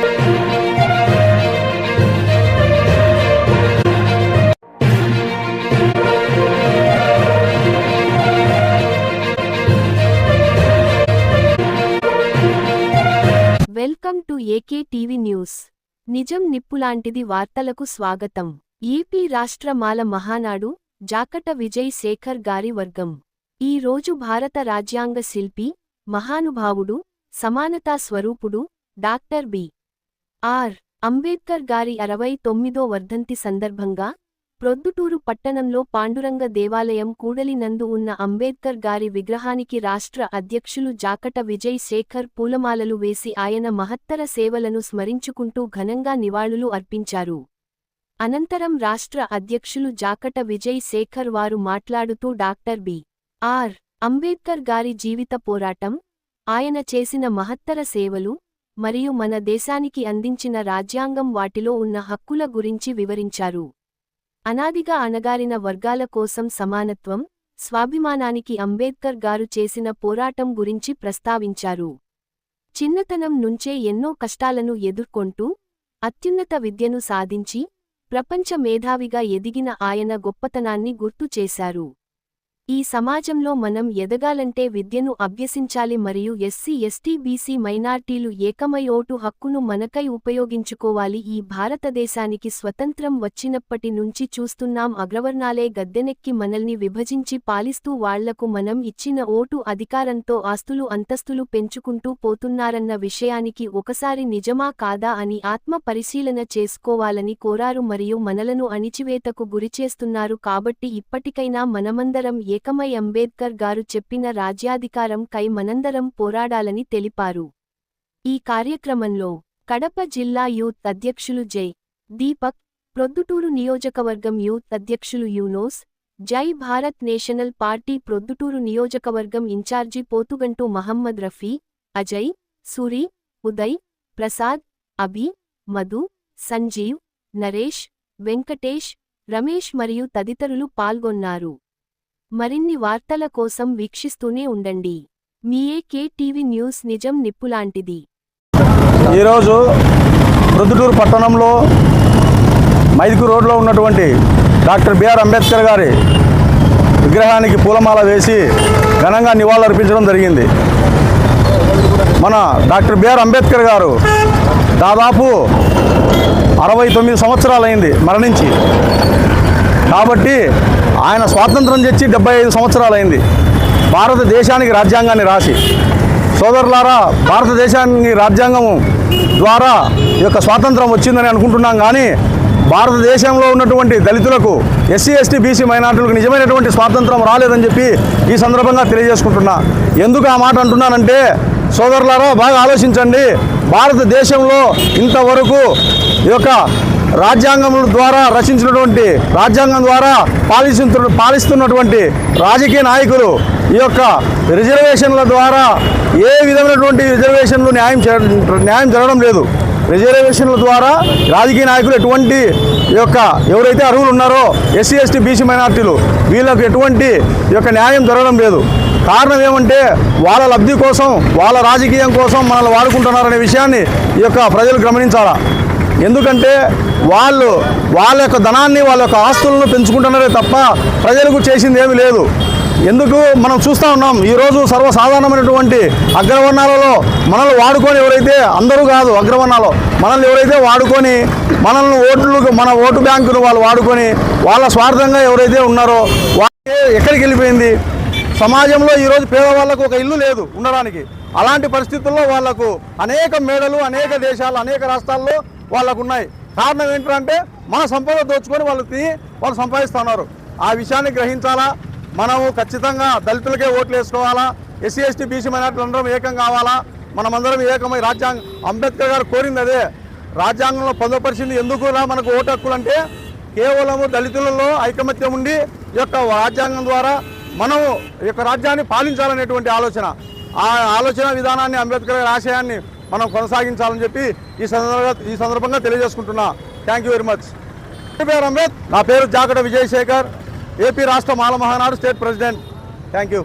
Welcome to AK TV news. నిజం నిప్పులాంటిది వార్తలకు స్వాగతం. ఏపీ రాష్ట్ర మాల మహానాడు జాకట విజయ్ శేఖర్ గారి వర్గం. ఈ రోజు భారత రాజ్యాంగ శిల్పి మహానుభావుడు సమానతా స్వరూపుడు డాక్టర్ బి. ఆర్. అంబేద్కర్ గారి అరవై తొమ్మిదో వర్ధంతి సందర్భంగా ప్రొద్దుటూరు పట్టణంలో పాండురంగ దేవాలయం కూడలినందు ఉన్న అంబేద్కర్ గారి విగ్రహానికి రాష్ట్ర అధ్యక్షులు జాకట విజయ్ శేఖర్ పూలమాలలు వేసి ఆయన మహత్తర సేవలను స్మరించుకుంటూ ఘనంగా నివాళులు అర్పించారు. అనంతరం రాష్ట్ర అధ్యక్షులు జాకట విజయ్ శేఖర్ వారు మాట్లాడుతూ డాక్టర్ బి. ఆర్. అంబేద్కర్ గారి జీవిత పోరాటం ఆయన చేసిన మహత్తర సేవలు మరియు మన దేశానికి అందించిన రాజ్యాంగం వాటిలో ఉన్న హక్కుల గురించి వివరించారు. అనాదిగా అణగారిన వర్గాల కోసం సమానత్వం స్వాభిమానానికి అంబేద్కర్ గారు చేసిన పోరాటం గురించి ప్రస్తావించారు. చిన్నతనం నుంచే ఎన్నో కష్టాలను ఎదుర్కొంటూ అత్యున్నత విద్యను సాధించి ప్రపంచ మేధావిగా ఎదిగిన ఆయన గొప్పతనాన్ని గుర్తు చేశారు. ఈ సమాజంలో మనం ఎదగాలంటే విద్యను అభ్యసించాలి మరియు ఎస్సీ ఎస్టీ బీసీ మైనార్టీలు ఏకమై ఓటు హక్కును మనకై ఉపయోగించుకోవాలి. ఈ భారతదేశానికి స్వతంత్రం వచ్చినప్పటి నుంచి చూస్తున్నాం అగ్రవర్ణాలే గద్దెనెక్కి మనల్ని విభజించి పాలిస్తూ వాళ్ళకు మనం ఇచ్చిన ఓటు అధికారంతో ఆస్తులు అంతస్తులు పెంచుకుంటూ పోతున్నారన్న విషయానికి ఒకసారి నిజమా కాదా అని ఆత్మ పరిశీలన చేసుకోవాలని కోరారు మరియు మనలను అణిచివేతకు గురిచేస్తున్నారు కాబట్టి ఇప్పటికైనా మనమందరం ఏకమై అంబేద్కర్ గారు చెప్పిన రాజ్యాధికారం కై మనందరం పోరాడాలని తెలిపారు. ఈ కార్యక్రమంలో కడప జిల్లా యూత్ అధ్యక్షులు జై దీపక్ ప్రొద్దుటూరు నియోజకవర్గం యూత్ అధ్యక్షులు యూనోస్ జై భారత్ నేషనల్ పార్టీ ప్రొద్దుటూరు నియోజకవర్గం ఇన్ఛార్జి పోతుగంటు మహమ్మద్ రఫీ అజయ్ సూరి ఉదయ్ ప్రసాద్ అభి మధు సంజీవ్ నరేష్ వెంకటేష్ రమేష్ మరియు తదితరులు పాల్గొన్నారు. మరిన్ని వార్తల కోసం వీక్షిస్తూనే ఉండండి. మీ ఏకే టీవీ న్యూస్ నిజం నిప్పులాంటిది. ఈరోజు ప్రొద్దుటూరు పట్టణంలో మైదుకు రోడ్లో ఉన్నటువంటి డాక్టర్ బిఆర్ అంబేద్కర్ గారి విగ్రహానికి పూలమాల వేసి ఘనంగా నివాళులర్పించడం జరిగింది. మన డాక్టర్ బిఆర్ అంబేద్కర్ గారు దాదాపు అరవై తొమ్మిది సంవత్సరాలైంది మరణించి. కాబట్టి ఆయన స్వాతంత్రం తెచ్చి డెబ్బై ఐదు సంవత్సరాలైంది. భారతదేశానికి రాజ్యాంగాన్ని రాసి. సోదరులారా భారతదేశానికి రాజ్యాంగం ద్వారా ఈ యొక్క స్వాతంత్రం వచ్చిందని అనుకుంటున్నాం కానీ భారతదేశంలో ఉన్నటువంటి దళితులకు ఎస్సీ ఎస్టీ బీసీ మైనార్టీలకు నిజమైనటువంటి స్వాతంత్రం రాలేదని చెప్పి ఈ సందర్భంగా తెలియజేసుకుంటున్నా. ఎందుకు ఆ మాట అంటున్నానంటే సోదరులారా బాగా ఆలోచించండి. భారతదేశంలో ఇంతవరకు ఈ యొక్క రాజ్యాంగం ద్వారా రచించినటువంటి రాజ్యాంగం ద్వారా పాలిస్తు పాలిస్తున్నటువంటి రాజకీయ నాయకులు ఈ యొక్క రిజర్వేషన్ల ద్వారా ఏ విధమైనటువంటి రిజర్వేషన్లు న్యాయం న్యాయం జరగడం లేదు. రిజర్వేషన్ల ద్వారా రాజకీయ నాయకులు ఎటువంటి ఈ యొక్క ఎవరైతే అర్హులు ఉన్నారో ఎస్సీ ఎస్టీ బీసీ మైనార్టీలు వీళ్ళకు ఎటువంటి ఈ యొక్క న్యాయం జరగడం లేదు. కారణం ఏమంటే వాళ్ళ లబ్ధి కోసం వాళ్ళ రాజకీయం కోసం మనల్ని వాడుకుంటున్నారనే విషయాన్ని ఈ యొక్క ప్రజలు గమనించాలా? ఎందుకంటే వాళ్ళు వాళ్ళ యొక్క ధనాన్ని వాళ్ళ యొక్క ఆస్తులను పెంచుకుంటున్నారే తప్ప ప్రజలకు చేసింది ఏమీ లేదు. ఎందుకు? మనం చూస్తూ ఉన్నాం ఈరోజు సర్వసాధారణమైనటువంటి అగ్రవర్ణాలలో మనల్ని వాడుకొని ఎవరైతే అందరూ కాదు అగ్రవర్ణాలు మనల్ని ఎవరైతే వాడుకొని మనల్ని ఓట్లు మన ఓటు బ్యాంకును వాళ్ళు వాడుకొని వాళ్ళ స్వార్థంగా ఎవరైతే ఉన్నారో వాళ్ళే ఎక్కడికి వెళ్ళిపోయింది? సమాజంలో ఈరోజు పేదవాళ్ళకు ఒక ఇల్లు లేదు ఉండడానికి. అలాంటి పరిస్థితుల్లో వాళ్ళకు అనేక మేడలు అనేక దేశాలు అనేక రాష్ట్రాల్లో వాళ్ళకు ఉన్నాయి కారణం ఏంటంటే మన సంపద దోచుకొని వాళ్ళకి వాళ్ళు సంపాదిస్తున్నారు. ఆ విషయాన్ని గ్రహించాలా? మనము ఖచ్చితంగా దళితులకే ఓట్లు వేసుకోవాలా? ఎస్సీ ఎస్టీ బీసీ మైనార్టీలు అందరం ఏకం కావాలా? మనమందరం ఏకమై రాజ్యాంగం అంబేద్కర్ గారు కోరింది అదే. రాజ్యాంగంలో పొందపరిచింది ఎందుకు రా మనకు ఓటు హక్కులు అంటే కేవలము దళితులలో ఐకమత్యం ఉండి ఈ యొక్క రాజ్యాంగం ద్వారా మనము ఈ యొక్క రాజ్యాన్ని పాలించాలనేటువంటి ఆలోచన. ఆ ఆలోచన విధానాన్ని అంబేద్కర్ గారి ఆశయాన్ని మనం కొనసాగించాలని చెప్పి ఈ సందర్భంగా ఈ సందర్భంగా తెలియజేసుకుంటున్నా. థ్యాంక్ యూ వెరీ మచ్ పేరు అంబేద్ నా పేరు జాకట విజయశేఖర్. ఏపీ రాష్ట్ర Mala Mahanadu state president. Thank you